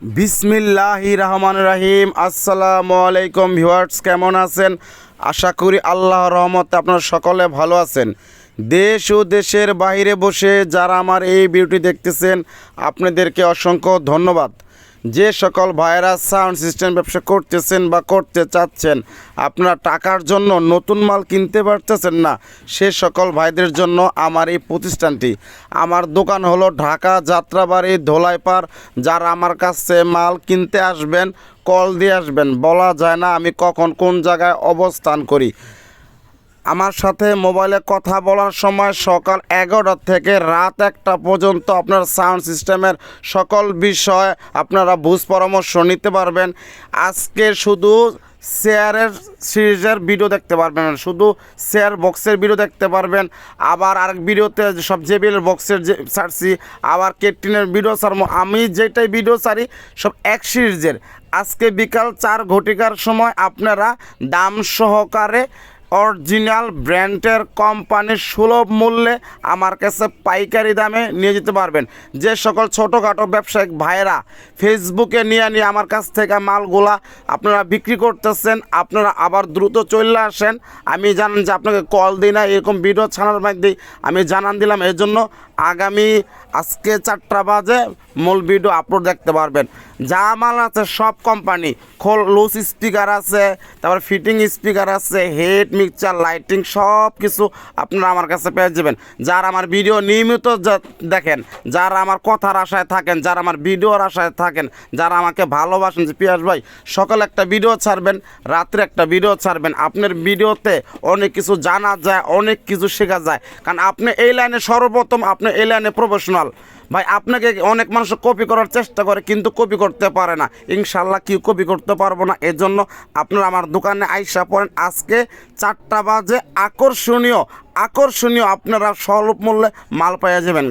বিসমিল্লাহি রহমান রাহিম। আসসালামু আলাইকুম ভিউয়ার্স, কেমন আছেন? আশা করি আল্লাহ রহমতে আপনারা সকলে ভালো আছেন। দেশ ও দেশের বাইরে বসে যারা আমার এই বিউটি দেখতেছেন, আপনাদেরকে অসংখ্য ধন্যবাদ। যে সকল ভাইরাস সাউন্ড সিস্টেম ব্যবসা করতেছেন বা করতে চাচ্ছেন, আপনারা টাকার জন্য নতুন মাল কিনতে পারতেছেন না, সে সকল ভাইদের জন্য আমার এই প্রতিষ্ঠানটি। আমার দোকান হলো ঢাকা যাত্রাবাড়ি ধোলাইপাড়। যারা আমার কাছে মাল কিনতে আসবেন, কল দিয়ে আসবেন। বলা যায় না আমি কখন কোন জায়গায় অবস্থান করি। আমার সাথে মোবাইলে কথা বলার সময় সকাল এগারোটা থেকে রাত একটা পর্যন্ত আপনার সাউন্ড সিস্টেমের সকল বিষয় আপনারা বুঝ পরামর্শ নিতে পারবেন। আজকে শুধু শেয়ারের সিরিজের ভিডিও দেখতে পারবেন, শুধু শেয়ার বক্সের ভিডিও দেখতে পারবেন। আবার আরেক ভিডিওতে সব জেবিএল বক্সের যে ছাড়ছি, আবার কেটিনের ভিডিও ছাড়বো। আমি যেটাই ভিডিও ছাড়ি, সব এক সিরিজের। আজকে বিকাল চার ঘটিকার সময় আপনারা দাম সহকারে অরিজিনাল ব্র্যান্ডের কোম্পানির সুলভ মূল্যে আমার কাছে পাইকারি দামে নিয়ে যেতে পারবেন। যে সকল ছোটোখাটো ব্যবসায়িক ভাইরা ফেসবুকে নিয়ে নিয়ে আমার কাছ থেকে মালগুলা আপনারা বিক্রি করতেছেন, আপনারা আবার দ্রুত চলে আসেন। আমি জানেন যে আপনাকে কল দিই না, এরকম ভিডিও ছাড়ার মধ্যেই আমি জানান দিলাম এর জন্য আগামী আজকে চারটা বাজে মূল ভিডিও আপলোড দেখতে পারবেন। যা মাল আছে সব কোম্পানি, খোল লুজ স্পিকার আছে, তারপর ফিটিং স্পিকার আছে হেড মিক্সচার লাইটিং সব কিছু আপনারা আমার কাছে পেয়ে যাবেন। যারা আমার ভিডিও নিয়মিত দেখেন, যারা আমার কথার আশায় থাকেন, যারা আমার ভিডিওর আশায় থাকেন, যারা আমাকে ভালোবাসেন যে পিয়াস ভাই, সকালে একটা ভিডিও ছাড়বেন, রাত্রে একটা ভিডিও ছাড়বেন। আপনার ভিডিওতে অনেক কিছু জানা যায়, অনেক কিছু শেখা যায়। কারণ আপনি এই লাইনে সর্বপ্রথম, আপনি এই লাইনে প্রফেশনাল ভাই, আপনাকে অনেক মানুষ কপি করার চেষ্টা করে, কিন্তু কপি করতে পারে না। ইনশাল্লাহ কি কপি করতে পারব না। এজন্য আপনারা আমার দোকানে আইসা পড়েন। আজকে চারটা বাজে। আকর্ষণীয় আকর্ষণীয় আপনারা স্বল্প মূল্যে মাল পাইয়া যাবেন।